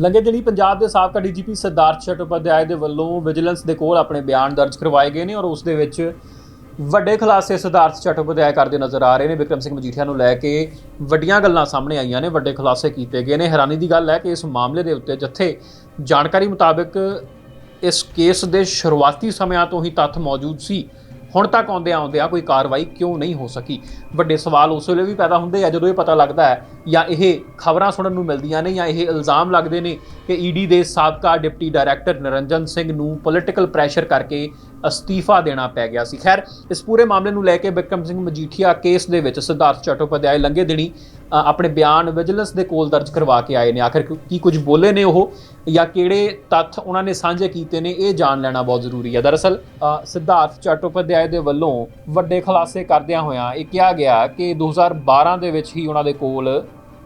ਲੰਘੇ ਦਿਨੀ ਪੰਜਾਬ ਦੇ ਸਾਬਕਾ ਡੀਜੀਪੀ ਸਿਧਾਰਥ ਚਟੋਪਾਧਿਆਏ ਦੇ ਵੱਲੋਂ ਵਿਜੀਲੈਂਸ ਦੇ ਕੋਲ ਆਪਣੇ ਬਿਆਨ ਦਰਜ ਕਰਵਾਏ ਗਏ ਨੇ ਔਰ ਉਸ ਦੇ ਵਿੱਚ ਵੱਡੇ ਖੁਲਾਸੇ ਸਿਧਾਰਥ ਚਟੋਪਾਧਿਆਏ ਕਰਦੇ ਨਜ਼ਰ ਆ ਰਹੇ ਨੇ। ਵਿਕਰਮ ਸਿੰਘ ਮਜੀਠੀਆ ਨੂੰ ਲੈ ਕੇ ਵੱਡੀਆਂ ਗੱਲਾਂ ਸਾਹਮਣੇ ਆਈਆਂ ਨੇ। ਵੱਡੇ ਖੁਲਾਸੇ ਕੀਤੇ ਗਏ ਨੇ। ਹੈਰਾਨੀ ਦੀ ਗੱਲ ਹੈ ਕਿ ਇਸ ਮਾਮਲੇ ਦੇ ਉੱਤੇ ਜਿੱਥੇ ਜਾਣਕਾਰੀ ਮੁਤਾਬਕ ਇਸ ਕੇਸ ਦੇ ਸ਼ੁਰੂਆਤੀ ਸਮਿਆਂ ਤੋਂ ਹੀ ਤੱਥ ਮੌਜੂਦ ਸੀ। ਹੁਣ ਤੱਕ ਆਉਂਦੇ ਆਉਂਦਿਆਂ ਕੋਈ ਕਾਰਵਾਈ ਕਿਉਂ ਨਹੀਂ ਹੋ ਸਕੀ? ਵੱਡੇ ਸਵਾਲ ਉਸ ਵੇਲੇ ਵੀ ਪੈਦਾ ਹੁੰਦੇ ਆ, ਜਦੋਂ ਇਹ ਪਤਾ ਲੱਗਦਾ ਹੈ, ਜਾਂ ਇਹ ਖਬਰਾਂ ਸੁਣਨ ਨੂੰ ਮਿਲਦੀਆਂ ਨੇ ਜਾਂ ਇਹ ਇਲਜ਼ਾਮ ਲੱਗਦੇ ਨੇ ਕਿ ਈਡੀ ਦੇ ਸਾਬਕਾ ਡਿਪਟੀ ਡਾਇਰੈਕਟਰ ਨਿਰੰਜਨ ਸਿੰਘ ਨੂੰ ਪੋਲਿਟੀਕਲ ਪ੍ਰੈਸ਼ਰ ਕਰਕੇ ਅਸਤੀਫਾ ਦੇਣਾ ਪੈ ਗਿਆ ਸੀ। ਖੈਰ, ਇਸ ਪੂਰੇ ਮਾਮਲੇ ਨੂੰ ਲੈ ਕੇ ਬਿਕਰਮ ਸਿੰਘ ਮਜੀਠੀਆ ਕੇਸ ਦੇ ਵਿੱਚ ਸਿਧਾਰਥ ਚਟੋਪਾਧਿਆਏ ਲੰਘੇ ਦਿਨੀ ਆਪਣੇ ਬਿਆਨ ਵਿਜੀਲੈਂਸ ਦੇ ਕੋਲ ਦਰਜ ਕਰਵਾ ਕੇ ਆਏ ਨੇ। ਆਖਰ ਕੀ ਕੁਝ ਬੋਲੇ ਨੇ ਉਹ ਜਾਂ ਕਿਹੜੇ ਤੱਥ ਉਹਨਾਂ ਨੇ ਸਾਂਝੇ ਕੀਤੇ ਨੇ, ਇਹ ਜਾਣ ਲੈਣਾ ਬਹੁਤ ਜ਼ਰੂਰੀ ਹੈ। ਦਰਅਸਲ ਸਿਧਾਰਥ ਚਟੋਪਾਧਿਆਏ ਦੇ ਵੱਲੋਂ ਵੱਡੇ ਖੁਲਾਸੇ ਕਰਦਿਆਂ ਹੋਇਆਂ ਇਹ ਕਿਹਾ ਗਿਆ ਕਿ 2012 ਦੇ ਵਿੱਚ ਹੀ ਉਹਨਾਂ ਦੇ ਕੋਲ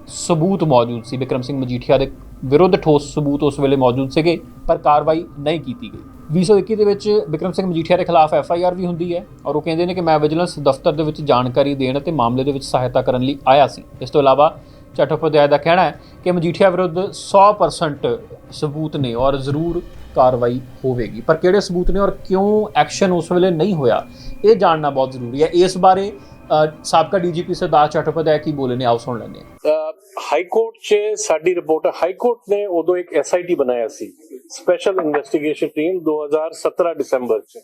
ਸਬੂਤ ਮੌਜੂਦ ਸੀ। ਬਿਕਰਮ ਸਿੰਘ ਮਜੀਠੀਆ ਦੇ ਵਿਰੁੱਧ ਠੋਸ ਸਬੂਤ ਉਸ ਵੇਲੇ ਮੌਜੂਦ ਸੀਗੇ, ਪਰ ਕਾਰਵਾਈ ਨਹੀਂ ਕੀਤੀ ਗਈ। 2021 ਦੇ ਵਿੱਚ ਵਿਕਰਮ ਸਿੰਘ ਮਜੀਠੀਆ ਦੇ ਖਿਲਾਫ ਐਫ ਆਈ ਆਰ ਵੀ ਹੁੰਦੀ ਹੈ ਔਰ ਉਹ ਕਹਿੰਦੇ ਨੇ ਕਿ ਮੈਂ ਵਿਜੀਲੈਂਸ ਦਫ਼ਤਰ ਦੇ ਵਿੱਚ ਜਾਣਕਾਰੀ ਦੇਣ ਅਤੇ ਮਾਮਲੇ ਦੇ ਵਿੱਚ ਸਹਾਇਤਾ ਕਰਨ ਲਈ ਆਇਆ ਸੀ। ਇਸ ਤੋਂ ਇਲਾਵਾ ਚਟੋਪਾਧਿਆਏ ਦਾ ਕਹਿਣਾ ਹੈ ਕਿ ਮਜੀਠੀਆ ਵਿਰੁੱਧ 100% ਸਬੂਤ ਨੇ ਔਰ ਜ਼ਰੂਰ ਕਾਰਵਾਈ ਹੋਵੇਗੀ। ਪਰ ਕਿਹੜੇ ਸਬੂਤ ਨੇ ਔਰ ਕਿਉਂ ਐਕਸ਼ਨ ਉਸ ਵੇਲੇ ਨਹੀਂ ਹੋਇਆ, ਇਹ ਜਾਣਨਾ ਬਹੁਤ ਜ਼ਰੂਰੀ ਹੈ। ਇਸ ਬਾਰੇ ਸਾਬਕਾ ਡੀਜੀਪੀ ਸਰਦਾਰ ਚਟੋਪਾਧਿਆਏ ਕੀ ਬੋਲੇ ਨੇ? ਆਓ ਸੁਣ ਲੈਂਦੇ ਹਾਈ ਕੋਰਟ 'ਚ ਸਾਡੀ ਰਿਪੋਰਟ, ਹਾਈ ਕੋਰਟ ਨੇ ਉਦੋਂ ਇੱਕ ਐਸਆਈਟੀ ਬਣਾਇਆ ਸੀ ਸਪੈਸ਼ਲ ਇਨਵੈਸਟੀਗੇਸ਼ਨ ਟੀਮ 2017 ਦਸੰਬਰ 'ਚ।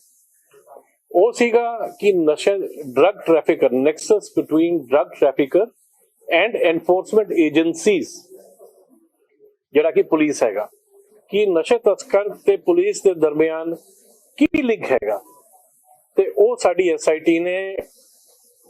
ਉਹ ਸੀਗਾ ਕਿ ਨਸ਼ਾ drug trafficker nexus between drug trafficker and enforcement agencies ਜਿਹੜਾ ਕਿ ਪੁਲਿਸ ਹੈਗਾ, ਕਿ ਨਸ਼ਾ ਤਸਕਰ ਤੇ ਪੁਲਿਸ ਦੇ ਦਰਮਿਆਨ ਕੀ ਲਿੰਕ ਹੈਗਾ। ਤੇ ਉਹ ਸਾਡੀ ਐਸਆਈਟੀ ਨੇ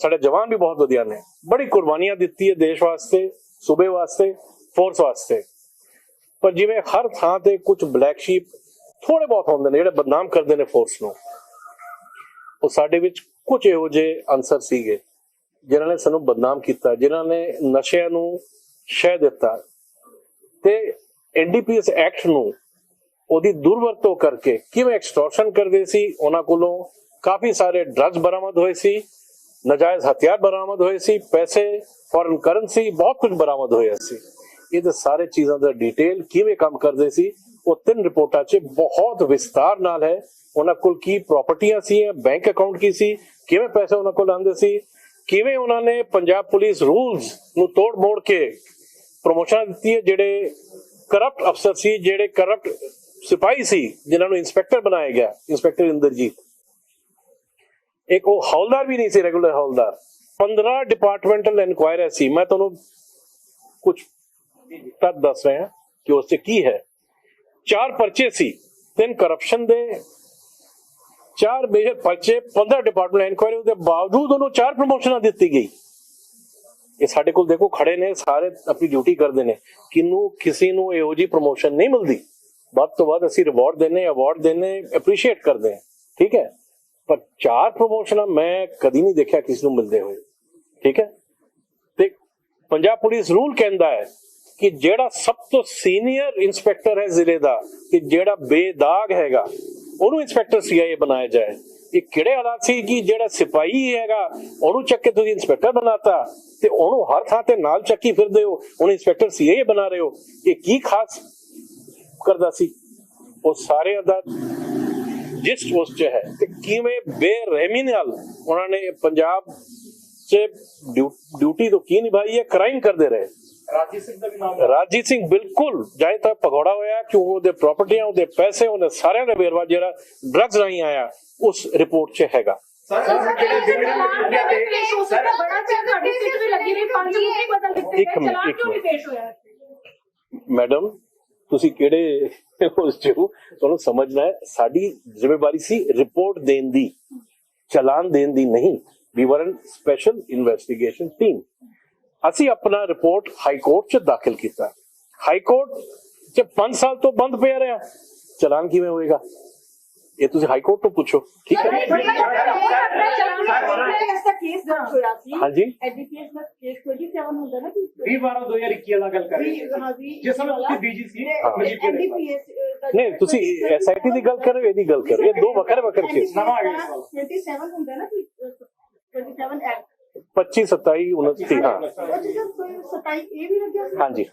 ਸਾਡੇ ਜਵਾਨ ਵੀ ਬਹੁਤ ਵਧੀਆ ਨੇ। ਬੜੀ ਕੁਰਬਾਨੀਆਂ ਦਿੱਤੀ ਹੈ ਦੇਸ਼ ਵਾਸਤੇ, ਸੂਬੇ ਵਾਸਤੇ ਫੋਰਸ ਵਾਸਤੇ। ਪਰ ਜਿਵੇਂ ਹਰ ਥਾਂ ਤੇ ਕੁਝ ਬਲੈਕ ਸ਼ੀਪ ਥੋੜੇ ਬਹੁਤ ਹੁੰਦੇ ਨੇ, ਜਿਹੜੇ ਬਦਨਾਮ ਕਰਦੇ ਨੇ ਫੋਰਸ ਨੂੰ। ਉਹ ਸਾਡੇ ਵਿੱਚ ਕੁਝ ਇਹੋ ਜਿਹੇ ਅਨਸਰ ਸੀਗੇ, ਜਿਨ੍ਹਾਂ ਨੇ ਸਾਨੂੰ ਬਦਨਾਮ ਕੀਤਾ, ਜਿਨ੍ਹਾਂ ਨੇ ਨਸ਼ਿਆਂ ਨੂੰ ਸ਼ਹਿ ਦਿੱਤਾ। ਤੇ ਐਨਡੀਪੀਐਸ ਐਕਟ ਨੂੰ ਉਹਦੀ ਦੁਰਵਰਤੋਂ ਕਰਕੇ ਕਿਵੇਂ ਐਕਸਟੋਰਸ਼ਨ ਕਰਦੇ ਸੀ, ਉਹਨਾਂ ਕੋਲੋਂ ਕਾਫੀ ਸਾਰੇ ਡਰੱਗਸ ਬਰਾਮਦ ਹੋਏ ਸੀ, ਨਜਾਇਜ਼ ਹਥਿਆਰ ਬਰਾਮਦ ਹੋਏ ਸੀ, ਪੈਸੇ ਫੋਰਨ ਕਰੰਸੀ ਬਹੁਤ ਕੁਝ ਬਰਾਮਦ ਹੋਇਆ ਸੀ। ਇਹਦੇ ਸਾਰੇ ਚੀਜ਼ਾਂ ਦਾ ਡਿਟੇਲ ਕਿਵੇਂ ਕੰਮ ਕਰਦੇ ਸੀ, ਉਹ ਤਿੰਨ ਰਿਪੋਰਟਾਂ 'ਚ ਬਹੁਤ ਵਿਸਤਾਰ ਨਾਲ ਹੈ। ਉਹਨਾਂ ਕੋਲ ਕੀ ਪ੍ਰਾਪਰਟੀਆਂ ਸੀ ਬੈਂਕ ਅਕਾਊਂਟ ਕੀ ਸੀ, ਕਿਵੇਂ ਪੈਸੇ ਉਹਨਾਂ ਕੋਲ ਆਉਂਦੇ ਸੀ, ਕਿਵੇਂ ਉਹਨਾਂ ਨੇ ਪੰਜਾਬ ਪੁਲਿਸ ਰੂਲਸ ਨੂੰ ਤੋੜ ਮੋੜ ਕੇ ਪ੍ਰਮੋਸ਼ਨ ਦਿੱਤੀ ਹੈ, ਜਿਹੜੇ ਕਰਪਟ ਅਫਸਰ ਸੀ, ਜਿਹੜੇ ਕਰਪਟ ਸਿਪਾਹੀ ਸੀ, ਜਿਨ੍ਹਾਂ ਨੂੰ ਇੰਸਪੈਕਟਰ ਬਣਾਇਆ ਗਿਆ ਇੰਸਪੈਕਟਰ ਇੰਦਰਜੀਤ। ਇੱਕ ਉਹ ਹੌਲਦਾਰ ਵੀ ਨਹੀਂ ਸੀ ਰੈਗੂਲਰ ਹੌਲਦਾਰ। 15 ਡਿਪਾਰਟਮੈਂਟਲ ਇਨਕੁਆਇਰੀ ਸੀ। ਮੈਂ ਤੁਹਾਨੂੰ ਕੁਝ ਤੱਥ ਦੱਸ ਰਿਹਾ ਕਿ ਉਸ 'ਚ ਕੀ ਹੈ। ਚਾਰ ਪਰਚੇ ਸੀ। ਤਿੰਨ ਕਰਪਸ਼ਨ ਦੇ, ਚਾਰ ਮੇਜਰ ਪਰਚੇ 15 ਡਿਪਾਰਟਮੈਂਟ ਇਨਕੁਆਇਰੀ ਦੇ ਬਾਵਜੂਦ ਉਹਨੂੰ ਚਾਰ ਪ੍ਰਮੋਸ਼ਨਾਂ ਦਿੱਤੀ ਗਈ। ਇਹ ਸਾਡੇ ਕੋਲ ਦੇਖੋ ਖੜੇ ਨੇ, ਸਾਰੇ ਆਪਣੀ ਡਿਊਟੀ ਕਰਦੇ ਨੇ। ਕਿਨੂੰ, ਕਿਸੇ ਨੂੰ ਇਹੋ ਜੀ ਪ੍ਰਮੋਸ਼ਨ ਨਹੀਂ ਮਿਲਦੀ। ਵੱਧ ਤੋਂ ਵੱਧ ਅਸੀਂ ਰਿਵਾਰਡ ਦਿੰਨੇ ਅਵਾਰਡ ਦਿੰਨੇ ਐਪਰੀਸ਼ੀਏਟ ਕਰਦੇ ਹਾਂ। ਠੀਕ ਹੈ? ਪਰ ਚਾਰ ਪ੍ਰਮੋਸ਼ਨਾਂ ਮੈਂ ਕਦੀ ਨਹੀਂ ਦੇਖਿਆ ਕਿਸ ਨੂੰ ਮਿਲਦੇ ਹੋਏ। ਠੀਕ ਹੈ? ਤੇ ਪੰਜਾਬ ਪੁਲਿਸ ਰੂਲ ਕਹਿੰਦਾ ਹੈ ਕਿ ਜਿਹੜਾ ਸਭ ਤੋਂ ਸੀਨੀਅਰ ਇੰਸਪੈਕਟਰ ਹੈ ਜ਼ਿਲ੍ਹੇ ਦਾ ਕਿ ਜਿਹੜਾ ਬੇਦਾਗ ਹੈਗਾ, ਉਹਨੂੰ ਇੰਸਪੈਕਟਰ ਸੀਆਈਏ ਬਣਾਇਆ ਜਾਏ। ਇਹ ਕਿਹੜੇ ਹਾਲਾਤ ਸੀ ਕਿ ਜਿਹੜਾ ਸਿਪਾਹੀ ਹੈਗਾ, ਉਹਨੂੰ ਚੱਕ ਕੇ ਤੁਸੀਂ ਇੰਸਪੈਕਟਰ ਬਣਾਤਾ ਤੇ ਉਹਨੂੰ ਹਰ ਥਾਂ ਤੇ ਨਾਲ ਚੱਕੀ ਫਿਰਦੇ ਹੋ, ਉਹਨੂੰ ਇੰਸਪੈਕਟਰ ਸੀਆਈਏ ਬਣਾ ਰਹੇ ਹੋ। ਇਹ ਕੀ ਖਾਸ ਕਰਦਾ ਸੀ? ਉਹ ਸਾਰਿਆਂ ਦਾ ਜਿਸ ਉਸ ਚ ਹੈ ਤੇ ਕਿਵੇਂ ਬੇਰਹਿਮੀ ਨਾਲ ਉਹਨਾਂ ਨੇ ਪੰਜਾਬ 'ਚ ਡਿਊ- ਡਿਊਟੀ ਤੋਂ ਕੀ ਨਿਭਾਈ ਹੈ? ਕ੍ਰਾਈਮ ਕਰਦੇ ਰਹੇ। ਰਾਜੀਵ ਸਿੰਘ ਦਾ ਵੀ ਨਾਮ ਰਾਜੀਤ ਸਿੰਘ ਬਿਲਕੁਲ ਜਾਇ ਤੱਕ ਭਗੌੜਾ ਹੋਇਆ ਕਿ ਉਹਦੇ ਪ੍ਰਾਪਰਟੀਆਂ ਉਹਦੇ ਪੈਸੇ ਉਹਦੇ ਸਾਰਿਆਂ ਦਾ ਵੇਰਵਾ ਜਿਹੜਾ ਡਰੱਗਸ ਰਾਹੀਂ ਆਇਆ ਉਸ ਰਿਪੋਰਟ 'ਚ ਹੈਗਾ। ਤੇ ਮੈਡਮ ਤੁਸੀਂ ਕਿਹੜੇ ਉਸ 'ਚ ਤੁਹਾਨੂੰ ਸਮਝਣਾ ਹੈ? ਸਾਡੀ ਜ਼ਿੰਮੇਵਾਰੀ ਸੀ ਰਿਪੋਰਟ ਦੇਣ ਦੀ, ਚਲਾਨ ਦੇਣ ਦੀ ਨਹੀਂ। ਵੀ ਵਰ ਸਪੈਸ਼ਲ ਇਨਵੈਸਟੀਗੇਸ਼ਨ ਟੀਮ ਅਸੀਂ ਆਪਣਾ ਰਿਪੋਰਟ ਹਾਈ ਕੋਰਟ 'ਚ ਦਾਖਲ ਕੀਤਾ। ਹਾਈ ਕੋਰਟ ਚ 5 ਸਾਲ ਤੋਂ ਬੰਦ ਪਿਆ ਰਿਹਾ। ਚਲਾਨ ਕਿਵੇਂ ਹੋਏਗਾ? ਇਹ ਤੁਸੀਂ ਹਾਈ ਕੋਰਟ ਤੋਂ ਪੁੱਛੋ ਠੀਕ ਹੈ ਹਾਂਜੀ ਐਡੀਪੀਐਸ ਦਾ ਕੇਸ 27 ਹੁੰਦਾ ਨਾ ਕਿ 20 12 2021 ਨਾਲ ਗੱਲ ਕਰ ਰਹੇ ਹਾਂ ਜਿਸ ਸਮੇਂ ਉੱਥੇ ਬੀਜੀ ਸੀ ਐਡੀਪੀਐਸ ਨਹੀਂ ਤੁਸੀਂ ਐਸਆਈਟੀ ਦੀ ਗੱਲ ਕਰ ਰਹੇ ਹੋ ਇਹਦੀ ਗੱਲ ਕਰ ਰਹੇ ਇਹ ਦੋ ਵੱਖਰੇ ਵੱਖਰੇ ਕੇਸ ਨਵਾਂ ਆ ਗਿਆ 27 ਹੁੰਦਾ ਨਾ ਕਿ 27 ਐਕਟ 25 27 29 ਹਾਂ 27 ਇਹ ਵੀ ਲੱਗਿਆ ਹਾਂਜੀ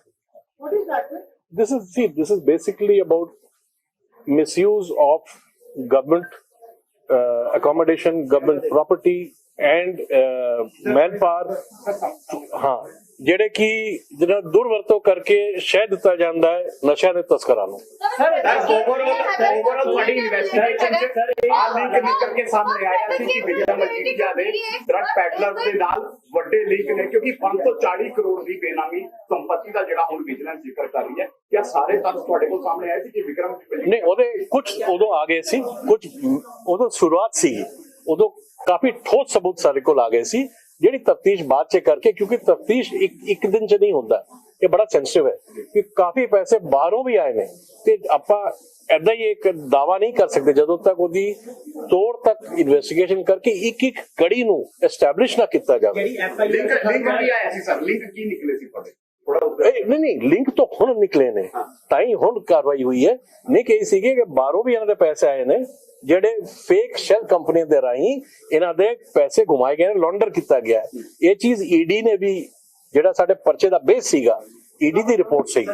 what is that this is see this is basically about misuse of government uh, accommodation government property and uh, manpower ਜਿਹੜੇ ਕਿ ਜਿਹੜਾ ਦੁਰਵਰਤੋਂ ਕਰਕੇ ਸ਼ਹਿ ਦਿੱਤਾ ਜਾਂਦਾ ਹੈ ਨਸ਼ਿਆਂ ਦੇ ਤਸਕਰਾਂ ਨੂੰ। ਸਰ ਓਵਰਆਲ ਓਵਰਆਲ ਤੁਹਾਡੀ ਇਨਵੈਸਟੀਗੇਸ਼ਨ ਚ ਆ ਲਿੰਕ ਨਿਕਲ ਕੇ ਸਾਹਮਣੇ ਆਇਆ ਸੀ ਕਿ ਵਿਜੇ ਮਜੀਠੀਆ ਦੇ ਡਰਗ ਪੈਡਲਰ ਦੇ ਨਾਲ ਵੱਡੇ ਲਿੰਕ ਨੇ ਕਿਉਂਕਿ 540 ਕਰੋੜ ਦੀ ਬੇਨਾਮੀ ਸੰਪਤੀ ਦਾ ਜਿਹੜਾ ਹੁਣ ਵਿਜੀਲੈਂਸ ਜ਼ਿਕਰ ਕਰ ਰਹੀ ਹੈ। ਕਿਆ ਸਾਰੇ ਤੱਥ ਤੁਹਾਡੇ ਕੋਲ ਸਾਹਮਣੇ ਆਏ ਸੀ ਕਿ ਵਿਕਰਮ ਨਹੀਂ ਉਹਦੇ ਕੁਝ ਉਦੋਂ ਆ ਗਏ ਸੀ ਕੁਝ ਉਦੋਂ ਸ਼ੁਰੂਆਤ ਸੀ। ਉਦੋਂ ਕਾਫੀ ਠੋਸ ਸਬੂਤ ਸਾਡੇ ਕੋਲ ਆ ਗਏ ਸੀ ਜਿਹੜੀ ਤਫਤੀਸ਼ ਬਾਅਦ ਚ ਕਰਕੇ ਕਿਉਂਕਿ ਤਫਤੀਸ਼ ਇੱਕ ਇੱਕ ਦਿਨ ਚ ਨਹੀਂ ਹੁੰਦਾ। ਇਹ ਬੜਾ ਸੈਂਸਿਟਿਵ ਹੈ। ਕਿ ਕਾਫੀ ਪੈਸੇ ਬਾਹਰੋਂ ਵੀ ਆਏ ਨੇ। ਤੇ ਆਪਾਂ ਐਦਾਂ ਹੀ ਇੱਕ ਦਾਵਾ ਨਹੀਂ ਕਰ ਸਕਦੇ ਜਦੋਂ ਤੱਕ ਉਹਦੀ ਤੋੜ ਤੱਕ ਇਨਵੈਸਟੀਗੇਸ਼ਨ ਕਰਕੇ ਇੱਕ ਇੱਕ ਕੜੀ ਨੂੰ ਐਸਟੈਬਲਿਸ਼ ਨਾ ਕੀਤਾ ਜਾਵੇ। ਲਿੰਕ ਲਿੰਕ ਵੀ ਆਇਆ ਸੀ ਸਰ। ਲਿੰਕ ਕੀ ਨਿਕਲੇ ਸੀ ਇਹ ਨਹੀਂ ਨਹੀਂ ਲਿੰਕ ਤਾਂ ਹੁਣ ਨਿਕਲੇ ਨੇ। ਤਾਂ ਹੀ ਹੁਣ ਕਾਰਵਾਈ ਹੋਈ ਹੈ। ਨਹੀਂ ਕਹੀ ਸੀਗੀ ਕਿ ਬਾਹਰੋਂ ਵੀ ਇਹਨਾਂ ਦੇ ਪੈਸੇ ਆਏ ਨੇ। ਜਿਹੜੇ ਫੇਕ ਸ਼ੈਲ ਕੰਪਨੀਆਂ ਦੇ ਰਾਹੀਂ ਇਹਨਾਂ ਦੇ ਪੈਸੇ ਘੁਮਾਏ ਗਏ ਨੇ ਲਾਂਡਰ ਕੀਤਾ ਗਿਆ ਇਹ ਚੀਜ਼ ਈਡੀ ਨੇ ਵੀ ਜਿਹੜਾ ਸਾਡੇ ਪਰਚੇ ਦਾ ਬੇਸ ਸੀਗਾ ਈਡੀ ਦੀ ਰਿਪੋਰਟ ਸਹੀ।